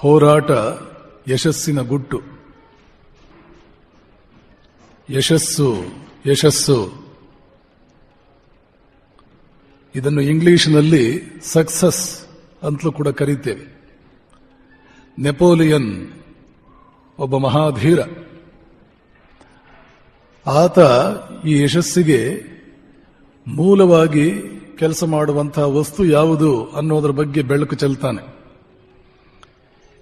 ಹೋರಾಟ ಯಶಸ್ಸಿನ ಗುಟ್ಟು. ಯಶಸ್ಸು ಯಶಸ್ಸು. ಇದನ್ನು ಇಂಗ್ಲಿಷ್ನಲ್ಲಿ ಸಕ್ಸಸ್ ಅಂತಲೂ ಕೂಡ ಕರೀತೇವೆ. ನೆಪೋಲಿಯನ್ ಒಬ್ಬ ಮಹಾಧೀರ. ಆತ ಈ ಯಶಸ್ಸಿಗೆ ಮೂಲವಾಗಿ ಕೆಲಸ ಮಾಡುವಂತಹ ವಸ್ತು ಯಾವುದು ಅನ್ನೋದರ ಬಗ್ಗೆ ಬೆಳಕು ಚೆಲ್ತಾನೆ.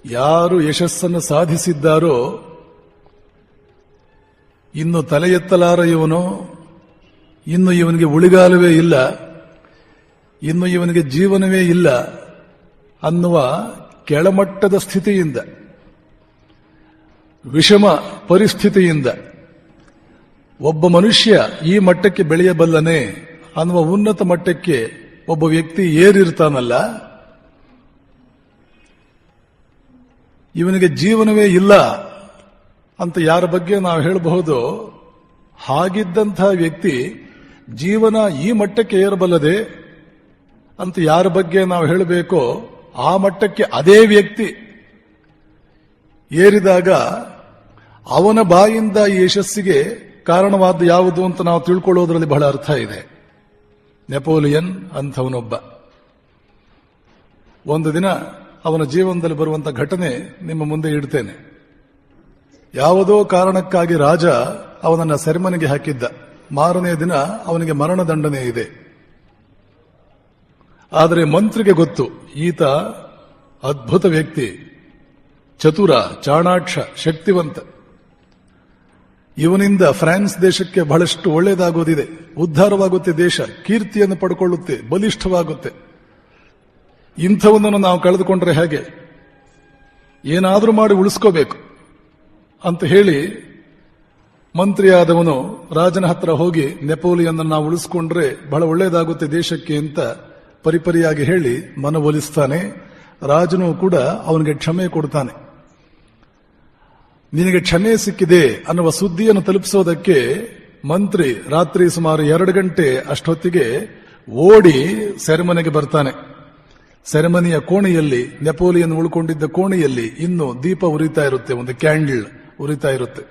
ಯಾರು ಯಶಸ್ಸನ್ನು ಸಾಧಿಸಿದ್ದಾರೋ, ಇನ್ನು ತಲೆ ಎತ್ತಲಾರ ಇವನು ಇನ್ನು ಇವನಿಗೆ ಉಳಿಗಾಲವೇ ಇಲ್ಲ, ಇನ್ನು ಇವನಿಗೆ ಜೀವನವೇ ಇಲ್ಲ ಅನ್ನುವ ಕೆಳಮಟ್ಟದ ಸ್ಥಿತಿಯಿಂದ, ವಿಷಮ ಪರಿಸ್ಥಿತಿಯಿಂದ ಒಬ್ಬ ಮನುಷ್ಯ ಈ ಮಟ್ಟಕ್ಕೆ ಬೆಳೆಯಬಲ್ಲನೆ ಅನ್ನುವ ಉನ್ನತ ಮಟ್ಟಕ್ಕೆ ಒಬ್ಬ ವ್ಯಕ್ತಿ ಏರಿರ್ತಾನಲ್ಲ ಇವನಿಗೆ ಜೀವನವೇ ಇಲ್ಲ ಅಂತ ಯಾರ ಬಗ್ಗೆ ನಾವು ಹೇಳಬಹುದು? ಹಾಗಿದ್ದಂತಹ ವ್ಯಕ್ತಿ ಜೀವನ ಈ ಮಟ್ಟಕ್ಕೆ ಏರಬಲ್ಲದೆ ಅಂತ ಯಾರ ಬಗ್ಗೆ ನಾವು ಹೇಳಬೇಕೋ? ಆ ಮಟ್ಟಕ್ಕೆ ಅದೇ ವ್ಯಕ್ತಿ ಏರಿದಾಗ ಅವನ ಬಾಯಿಂದ ಯಶಸ್ಸಿಗೆ ಕಾರಣವಾದ ಯಾವುದು ಅಂತ ನಾವು ತಿಳ್ಕೊಳ್ಳೋದ್ರಲ್ಲಿ ಬಹಳ ಅರ್ಥ ಇದೆ. ನೆಪೋಲಿಯನ್ ಅಂಥವನೊಬ್ಬ. ಒಂದು ದಿನ ಅವನ ಜೀವನದಲ್ಲಿ ಬರುವಂತ ಘಟನೆ ನಿಮ್ಮ ಮುಂದೆ ಇಡ್ತೇನೆ. ಯಾವುದೋ ಕಾರಣಕ್ಕಾಗಿ ರಾಜ ಅವನನ್ನ ಸೆರೆಮನೆಗೆ ಹಾಕಿದ್ದ. ಮಾರನೇ ದಿನ ಅವನಿಗೆ ಮರಣದಂಡನೆ ಇದೆ. ಆದರೆ ಮಂತ್ರಿಗೆ ಗೊತ್ತು, ಈತ ಅದ್ಭುತ ವ್ಯಕ್ತಿ, ಚತುರ, ಚಾಣಾಕ್ಷ, ಶಕ್ತಿವಂತ. ಇವನಿಂದ ಫ್ರಾನ್ಸ್ ದೇಶಕ್ಕೆ ಬಹಳಷ್ಟು ಒಳ್ಳೆಯದಾಗೋದಿದೆ ಉದ್ಧಾರವಾಗುತ್ತೆ ದೇಶ, ಕೀರ್ತಿಯನ್ನು ಪಡ್ಕೊಳ್ಳುತ್ತೆ, ಬಲಿಷ್ಠವಾಗುತ್ತೆ. ಇಂಥವನ್ನನ್ನು ನಾವು ಕಳೆದುಕೊಂಡ್ರೆ ಹೇಗೆ? ಏನಾದರೂ ಮಾಡಿ ಉಳಿಸ್ಕೋಬೇಕು ಅಂತ ಹೇಳಿ ಮಂತ್ರಿಯಾದವನು ರಾಜನ ಹತ್ರ ಹೋಗಿ ನೆಪೋಲಿಯನ್ ನಾವು ಉಳಿಸ್ಕೊಂಡ್ರೆ ಬಹಳ ಒಳ್ಳೆಯದಾಗುತ್ತೆ ದೇಶಕ್ಕೆ ಅಂತ ಪರಿಪರಿಯಾಗಿ ಹೇಳಿ ಮನವೊಲಿಸ್ತಾನೆ. ರಾಜನು ಕೂಡ ಅವನಿಗೆ ಕ್ಷಮೆ ಕೊಡ್ತಾನೆ. ನಿನಗೆ ಕ್ಷಮೆ ಸಿಕ್ಕಿದೆ ಅನ್ನುವ ಸುದ್ದಿಯನ್ನು ತಲುಪಿಸೋದಕ್ಕೆ ಮಂತ್ರಿ ರಾತ್ರಿ ಸುಮಾರು ಎರಡು ಗಂಟೆ ಅಷ್ಟೊತ್ತಿಗೆ ಓಡಿ ಸೆರೆಮನೆಗೆ ಬರ್ತಾನೆ. ಸೆರೆಮನಿಯ ಕೋಣೆಯಲ್ಲಿ, ನೆಪೋಲಿಯನ್ ಉಳ್ಕೊಂಡಿದ್ದ ಕೋಣೆಯಲ್ಲಿ ಇನ್ನು ದೀಪ ಉರಿತಾ ಇರುತ್ತೆ, ಒಂದು ಕ್ಯಾಂಡಲ್ ಉರಿತಾ ಇರುತ್ತೆ.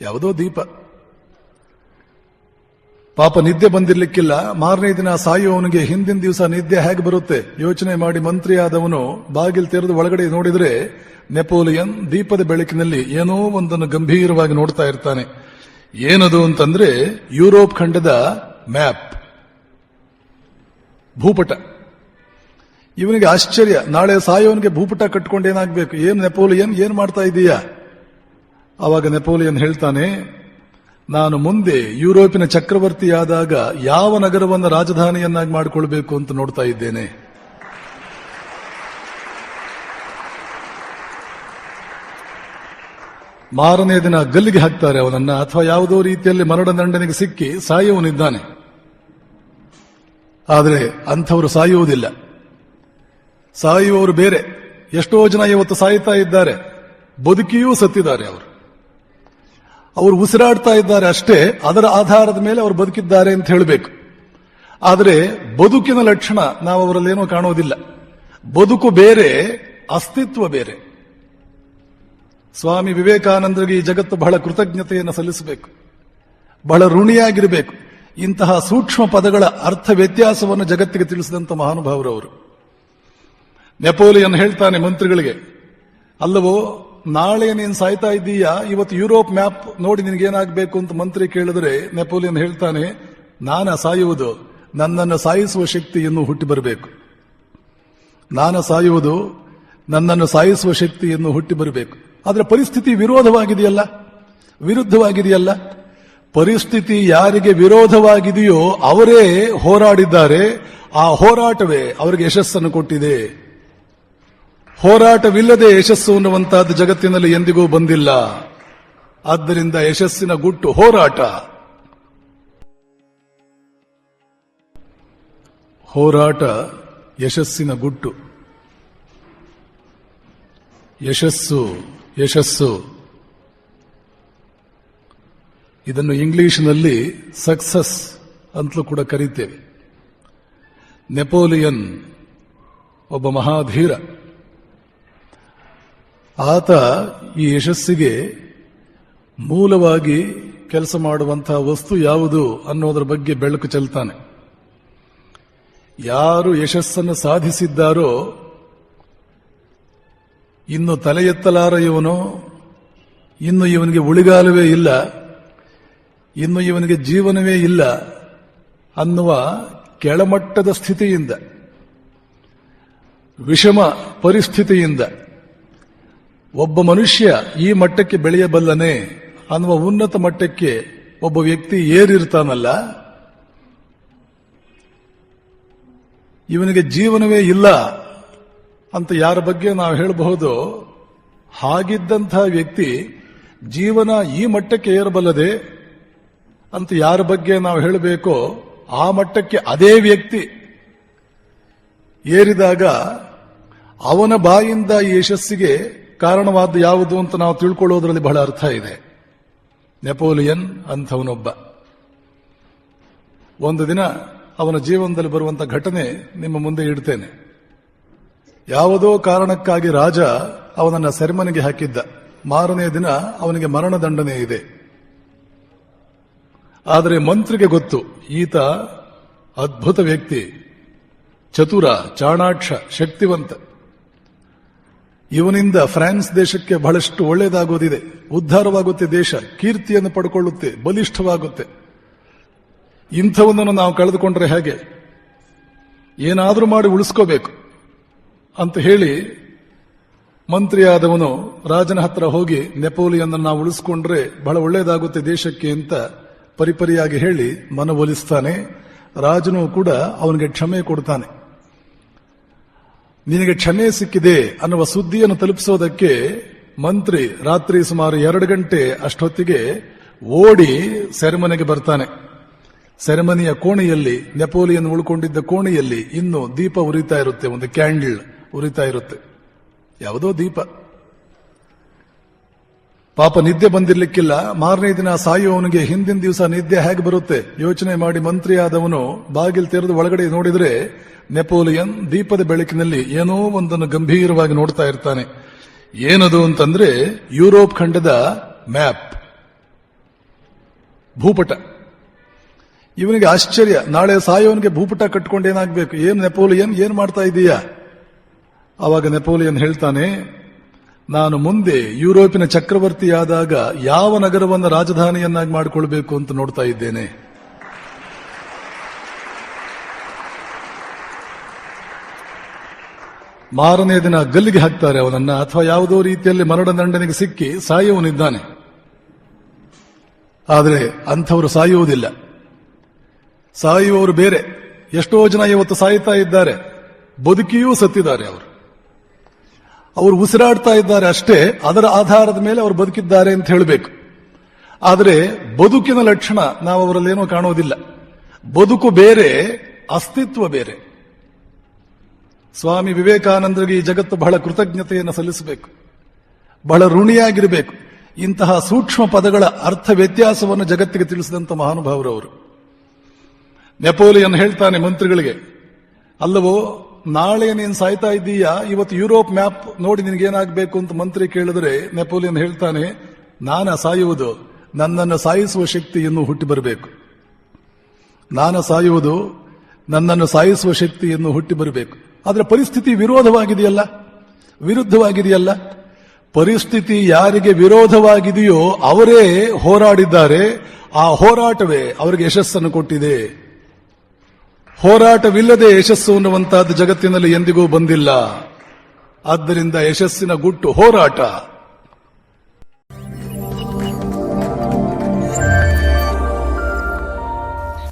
ಯಾವುದೋ ದೀಪ. ಪಾಪ ನಿದ್ದೆ ಬಂದಿರ್ಲಿಕ್ಕಿಲ್ಲ. ಮಾರನೇ ದಿನ ಸಾಯುವವನಿಗೆ ಹಿಂದಿನ ದಿವಸ ನಿದ್ದೆ ಹೇಗೆ ಬರುತ್ತೆ? ಯೋಚನೆ ಮಾಡಿ ಮಂತ್ರಿ ಆದವನು ಬಾಗಿಲು ತೆರೆದು ಒಳಗಡೆ ನೋಡಿದ್ರೆ ನೆಪೋಲಿಯನ್ ದೀಪದ ಬೆಳಕಿನಲ್ಲಿ ಏನೋ ಒಂದನ್ನು ಗಂಭೀರವಾಗಿ ನೋಡ್ತಾ ಇರ್ತಾನೆ. ಏನದು ಅಂತಂದ್ರೆ ಯುರೋಪ್ ಖಂಡದ ಮ್ಯಾಪ್. ಭೂಪಟ. ಇವನಿಗೆ ಆಶ್ಚರ್ಯ. ನಾಳೆ ಸಾಯೋನಿಗೆ ಭೂಪಟ ಕಟ್ಕೊಂಡು ಏನಾಗಬೇಕು? ಏನು ನೆಪೋಲಿಯನ್? ಏನು ಮಾಡ್ತಾ ಇದೀಯಾ? ಆವಾಗ ನೆಪೋಲಿಯನ್ ಹೇಳ್ತಾನೆ, ನಾನು ಮುಂದೆ ಯುರೋಪಿನ ಚಕ್ರವರ್ತಿಯಾದಾಗ ಯಾವ ನಗರವನ್ನು ರಾಜಧಾನಿಯನ್ನಾಗಿ ಮಾಡಿಕೊಳ್ಬೇಕು ಅಂತ ನೋಡ್ತಾ ಇದ್ದೇನೆ. ಮಾರನೇ ದಿನ ಗಲ್ಲಿಗೆ ಹಾಕ್ತಾರೆ ಅವನನ್ನ, ಅಥವಾ ಯಾವುದೋ ರೀತಿಯಲ್ಲಿ ಮರಣದಂಡನೆಗೆ ಸಿಕ್ಕಿ ಸಾಯುವನಿದ್ದಾನೆ ಆದರೆ ಅಂಥವರು ಸಾಯುವುದಿಲ್ಲ. ಸಾಯುವವರು ಬೇರೆ. ಎಷ್ಟೋ ಜನ ಇವತ್ತು ಸಾಯ್ತಾ ಇದ್ದಾರೆ. ಬದುಕಿಯೂ ಸತ್ತಿದ್ದಾರೆ ಅವರು. ಅವರು ಉಸಿರಾಡ್ತಾ ಇದ್ದಾರೆ ಅಷ್ಟೇ, ಅದರ ಆಧಾರದ ಮೇಲೆ ಅವರು ಬದುಕಿದ್ದಾರೆ ಅಂತ ಹೇಳಬೇಕು. ಆದರೆ ಬದುಕಿನ ಲಕ್ಷಣ ನಾವು ಅವರಲ್ಲೇನೋ ಕಾಣೋದಿಲ್ಲ. ಬದುಕು ಬೇರೆ, ಅಸ್ತಿತ್ವ ಬೇರೆ. ಸ್ವಾಮಿ ವಿವೇಕಾನಂದರಿಗೆ ಈ ಜಗತ್ತು ಬಹಳ ಕೃತಜ್ಞತೆಯನ್ನು ಸಲ್ಲಿಸಬೇಕು. ಬಹಳ ಋಣಿಯಾಗಿರಬೇಕು. ಇಂತಹ ಸೂಕ್ಷ್ಮ ಪದಗಳ ಅರ್ಥ ವ್ಯತ್ಯಾಸವನ್ನು ಜಗತ್ತಿಗೆ ತಿಳಿಸಿದಂಥ ಮಹಾನುಭಾವರವರು. ನೆಪೋಲಿಯನ್ ಹೇಳ್ತಾನೆ ಮಂತ್ರಿಗಳಿಗೆ, ಅಲ್ಲವೋ, ನಾಳೆ ನೀನು ಸಾಯ್ತಾ ಇದ್ದೀಯಾ? ಇವತ್ತು ಯುರೋಪ್ ಮ್ಯಾಪ್ ನೋಡಿ ನಿನಗೇನಾಗಬೇಕು ಅಂತ ಮಂತ್ರಿ ಕೇಳಿದ್ರೆ ನೆಪೋಲಿಯನ್ ಹೇಳ್ತಾನೆ, ನಾನ ಸಾಯುವುದು, ನನ್ನನ್ನು ಸಾಯಿಸುವ ಶಕ್ತಿ ಇನ್ನೂ ಹುಟ್ಟಿ ಬರಬೇಕು ನಾನು ಸಾಯುವುದು, ನನ್ನನ್ನು ಸಾಯಿಸುವ ಶಕ್ತಿ ಇನ್ನೂ ಹುಟ್ಟಿ ಬರಬೇಕು ಆದರೆ ಪರಿಸ್ಥಿತಿ ವಿರೋಧವಾಗಿದೆಯಲ್ಲ? ವಿರುದ್ಧವಾಗಿದೆಯಲ್ಲ? ಪರಿಸ್ಥಿತಿ ಯಾರಿಗೆ ವಿರೋಧವಾಗಿದೆಯೋ ಅವರೇ ಹೋರಾಡಿದ್ದಾರೆ. ಆ ಹೋರಾಟವೇ ಅವರಿಗೆ ಯಶಸ್ಸನ್ನು ಕೊಟ್ಟಿದೆ. ಹೋರಾಟವಿಲ್ಲದೆ ಯಶಸ್ಸು ಅನ್ನುವಂತಹದ್ದು ಜಗತ್ತಿನಲ್ಲಿ ಎಂದಿಗೂ ಬಂದಿಲ್ಲ. ಆದ್ದರಿಂದ ಯಶಸ್ಸಿನ ಗುಟ್ಟು ಹೋರಾಟ. ಹೋರಾಟ ಯಶಸ್ಸಿನ ಗುಟ್ಟು. ಯಶಸ್ಸು ಯಶಸ್ಸು. ಇದನ್ನು ಇಂಗ್ಲಿಷ್ನಲ್ಲಿ ಸಕ್ಸಸ್ ಅಂತಲೂ ಕೂಡ ಕರೀತೇವೆ. ನೆಪೋಲಿಯನ್ ಒಬ್ಬ ಮಹಾಧೀರ. ಆತ ಈ ಯಶಸ್ಸಿಗೆ ಮೂಲವಾಗಿ ಕೆಲಸ ಮಾಡುವಂತಹ ವಸ್ತು ಯಾವುದು ಅನ್ನೋದರ ಬಗ್ಗೆ ಬೆಳಕು ಚೆಲ್ತಾನೆ. ಯಾರು ಯಶಸ್ಸನ್ನು ಸಾಧಿಸಿದ್ದಾರೋ, ಇನ್ನು ತಲೆ ಎತ್ತಲಾರ ಇವನು ಇನ್ನು ಇವನಿಗೆ ಉಳಿಗಾಲವೇ ಇಲ್ಲ, ಇನ್ನು ಇವನಿಗೆ ಜೀವನವೇ ಇಲ್ಲ ಅನ್ನುವ ಕೆಳಮಟ್ಟದ ಸ್ಥಿತಿಯಿಂದ, ವಿಷಮ ಪರಿಸ್ಥಿತಿಯಿಂದ ಒಬ್ಬ ಮನುಷ್ಯ ಈ ಮಟ್ಟಕ್ಕೆ ಬೆಳೆಯಬಲ್ಲನೆ ಅನ್ನುವ ಉನ್ನತ ಮಟ್ಟಕ್ಕೆ ಒಬ್ಬ ವ್ಯಕ್ತಿ ಏರಿರ್ತಾನಲ್ಲ? ಇವನಿಗೆ ಜೀವನವೇ ಇಲ್ಲ ಅಂತ ಯಾರ ಬಗ್ಗೆ ನಾವು ಹೇಳಬಹುದು? ಹಾಗಿದ್ದಂತಹ ವ್ಯಕ್ತಿ ಜೀವನ ಈ ಮಟ್ಟಕ್ಕೆ ಏರಬಲ್ಲದೆ ಅಂತ ಯಾರ ಬಗ್ಗೆ ನಾವು ಹೇಳಬೇಕೋ ಆ ಮಟ್ಟಕ್ಕೆ ಅದೇ ವ್ಯಕ್ತಿ ಏರಿದಾಗ ಅವನ ಬಾಯಿಂದ ಯಶಸ್ಸಿಗೆ ಕಾರಣವಾದ ಯಾವುದು ಅಂತ ನಾವು ತಿಳ್ಕೊಳ್ಳೋದ್ರಲ್ಲಿ ಬಹಳ ಅರ್ಥ ಇದೆ. ನೆಪೋಲಿಯನ್ ಅಂಥವನೊಬ್ಬ. ಒಂದು ದಿನ ಅವನ ಜೀವನದಲ್ಲಿ ಬರುವಂತ ಘಟನೆ ನಿಮ್ಮ ಮುಂದೆ ಇಡ್ತೇನೆ. ಯಾವುದೋ ಕಾರಣಕ್ಕಾಗಿ ರಾಜ ಅವನನ್ನ ಸೆರೆಮನೆಗೆ ಹಾಕಿದ್ದ. ಮಾರನೇ ದಿನ ಅವನಿಗೆ ಮರಣದಂಡನೆ ಇದೆ. ಆದರೆ ಮಂತ್ರಿಗೆ ಗೊತ್ತು, ಈತ ಅದ್ಭುತ ವ್ಯಕ್ತಿ, ಚತುರ, ಚಾಣಾಕ್ಷ, ಶಕ್ತಿವಂತ. ಇವನಿಂದ ಫ್ರಾನ್ಸ್ ದೇಶಕ್ಕೆ ಬಹಳಷ್ಟು ಒಳ್ಳೆಯದಾಗೋದಿದೆ ಉದ್ಧಾರವಾಗುತ್ತೆ ದೇಶ, ಕೀರ್ತಿಯನ್ನು ಪಡ್ಕೊಳ್ಳುತ್ತೆ, ಬಲಿಷ್ಠವಾಗುತ್ತೆ. ಇಂಥವನ್ನನ್ನು ನಾವು ಕಳೆದುಕೊಂಡ್ರೆ ಹೇಗೆ? ಏನಾದರೂ ಮಾಡಿ ಉಳಿಸ್ಕೋಬೇಕು ಅಂತ ಹೇಳಿ ಮಂತ್ರಿಯಾದವನು ರಾಜನ ಹತ್ರ ಹೋಗಿ ನೆಪೋಲಿಯನ್ ನಾವು ಉಳಿಸ್ಕೊಂಡ್ರೆ ಬಹಳ ಒಳ್ಳೆಯದಾಗುತ್ತೆ ದೇಶಕ್ಕೆ ಅಂತ ಪರಿಪರಿಯಾಗಿ ಹೇಳಿ ಮನವೊಲಿಸ್ತಾನೆ. ರಾಜನು ಕೂಡ ಅವನಿಗೆ ಕ್ಷಮೆ ಕೊಡ್ತಾನೆ. ನಿನಗೆ ಕ್ಷಮೆ ಸಿಕ್ಕಿದೆ ಅನ್ನುವ ಸುದ್ದಿಯನ್ನು ತಲುಪಿಸೋದಕ್ಕೆ ಮಂತ್ರಿ ರಾತ್ರಿ ಸುಮಾರು ಎರಡು ಗಂಟೆ ಅಷ್ಟೊತ್ತಿಗೆ ಓಡಿ ಸೆರೆಮನೆಗೆ ಬರ್ತಾನೆ. ಸೆರೆಮನೆಯ ಕೋಣೆಯಲ್ಲಿ, ನೆಪೋಲಿಯನ್ ಉಳ್ಕೊಂಡಿದ್ದ ಕೋಣೆಯಲ್ಲಿ ಇನ್ನು ದೀಪ ಉರಿತಾ ಇರುತ್ತೆ, ಒಂದು ಕ್ಯಾಂಡಲ್ ಉರಿತಾ ಇರುತ್ತೆ. ಯಾವುದೋ ದೀಪ. ಪಾಪ ನಿದ್ದೆ ಬಂದಿರ್ಲಿಕ್ಕಿಲ್ಲ. ಮಾರನೇ ದಿನ ಸಾಯುವವನಿಗೆ ಹಿಂದಿನ ದಿವಸ ನಿದ್ದೆ ಹೇಗೆ ಬರುತ್ತೆ? ಯೋಚನೆ ಮಾಡಿ ಮಂತ್ರಿ ಆದವನು ಬಾಗಿಲು ತೆರೆದು ಒಳಗಡೆ ನೋಡಿದ್ರೆ ನೆಪೋಲಿಯನ್ ದೀಪದ ಬೆಳಕಿನಲ್ಲಿ ಏನೋ ಒಂದನ್ನು ಗಂಭೀರವಾಗಿ ನೋಡ್ತಾ ಇರ್ತಾನೆ. ಏನದು ಅಂತಂದ್ರೆ ಯುರೋಪ್ ಖಂಡದ ಮ್ಯಾಪ್. ಭೂಪಟ. ಇವನಿಗೆ ಆಶ್ಚರ್ಯ. ನಾಳೆ ಸಾಯೋನಿಗೆ ಭೂಪಟ ಕಟ್ಕೊಂಡು ಏನಾಗಬೇಕು? ಏನು ನೆಪೋಲಿಯನ್, ಏನ್ ಮಾಡ್ತಾ ಇದೀಯಾ? ಅವಾಗ ನೆಪೋಲಿಯನ್ ಹೇಳ್ತಾನೆ ನಾನು ಮುಂದೆ ಯುರೋಪಿನ ಚಕ್ರವರ್ತಿಯಾದಾಗ ಯಾವ ನಗರವನ್ನು ರಾಜಧಾನಿಯನ್ನಾಗಿ ಮಾಡಿಕೊಳ್ಬೇಕು ಅಂತ ನೋಡ್ತಾ ಇದ್ದೇನೆ. ಮಾರನೇ ದಿನ ಗಲ್ಲಿಗೆ ಹಾಕ್ತಾರೆ ಅವನನ್ನ, ಅಥವಾ ಯಾವುದೋ ರೀತಿಯಲ್ಲಿ ಮರಣದಂಡನೆಗೆ ಸಿಕ್ಕಿ ಸಾಯುವನಿದ್ದಾನೆ. ಆದರೆ ಅಂಥವರು ಸಾಯುವುದಿಲ್ಲ. ಸಾಯುವವರು ಬೇರೆ. ಎಷ್ಟೋ ಜನ ಇವತ್ತು ಸಾಯುತ್ತಾ ಇದ್ದಾರೆ. ಬದುಕಿಯೂ ಸತ್ತಿದ್ದಾರೆ ಅವರು. ಅವರು ಉಸಿರಾಡ್ತಾ ಇದ್ದಾರೆ ಅಷ್ಟೇ, ಅದರ ಆಧಾರದ ಮೇಲೆ ಅವರು ಬದುಕಿದ್ದಾರೆ ಅಂತ ಹೇಳಬೇಕು. ಆದರೆ ಬದುಕಿನ ಲಕ್ಷಣ ನಾವು ಅವರಲ್ಲೇನೋ ಕಾಣೋದಿಲ್ಲ. ಬದುಕು ಬೇರೆ, ಅಸ್ತಿತ್ವ ಬೇರೆ. ಸ್ವಾಮಿ ವಿವೇಕಾನಂದರಿಗೆ ಈ ಜಗತ್ತು ಬಹಳ ಕೃತಜ್ಞತೆಯನ್ನು ಸಲ್ಲಿಸಬೇಕು. ಬಹಳ ಋಣಿಯಾಗಿರಬೇಕು. ಇಂತಹ ಸೂಕ್ಷ್ಮ ಪದಗಳ ಅರ್ಥ ವ್ಯತ್ಯಾಸವನ್ನು ಜಗತ್ತಿಗೆ ತಿಳಿಸಿದಂತ ಮಹಾನುಭಾವರವರು ನೆಪೋಲಿಯನ್ ಹೇಳ್ತಾನೆ ಮಂತ್ರಿಗಳಿಗೆ, ಅಲ್ಲವೋ ನಾಳೆ ನೀನು ಸಾಯ್ತಾ ಇದ್ದೀಯಾ? ಇವತ್ತು ಯುರೋಪ್ ಮ್ಯಾಪ್ ನೋಡಿ ನಿನಗೇನಾಗಬೇಕು ಅಂತ ಮಂತ್ರಿ ಕೇಳಿದ್ರೆ ನೆಪೋಲಿಯನ್ ಹೇಳ್ತಾನೆ, ನಾನ ಸಾಯುವುದು, ನನ್ನನ್ನು ಸಾಯಿಸುವ ಶಕ್ತಿ ಇನ್ನೂ ಹುಟ್ಟಿ ಬರಬೇಕು ನಾನು ಸಾಯುವುದು, ನನ್ನನ್ನು ಸಾಯಿಸುವ ಶಕ್ತಿ ಇನ್ನೂ ಹುಟ್ಟಿ ಬರಬೇಕು ಆದರೆ ಪರಿಸ್ಥಿತಿ ವಿರೋಧವಾಗಿದೆಯಲ್ಲ? ವಿರುದ್ಧವಾಗಿದೆಯಲ್ಲ? ಪರಿಸ್ಥಿತಿ ಯಾರಿಗೆ ವಿರೋಧವಾಗಿದೆಯೋ ಅವರೇ ಹೋರಾಡಿದ್ದಾರೆ. ಆ ಹೋರಾಟವೇ ಅವರಿಗೆ ಯಶಸ್ಸನ್ನು ಕೊಟ್ಟಿದೆ. ಹೋರಾಟವಿಲ್ಲದೆ ಯಶಸ್ಸು ಅನ್ನುವಂತಹದ್ದು ಜಗತ್ತಿನಲ್ಲಿ ಎಂದಿಗೂ ಬಂದಿಲ್ಲ. ಆದ್ದರಿಂದ ಯಶಸ್ಸಿನ ಗುಟ್ಟು ಹೋರಾಟ.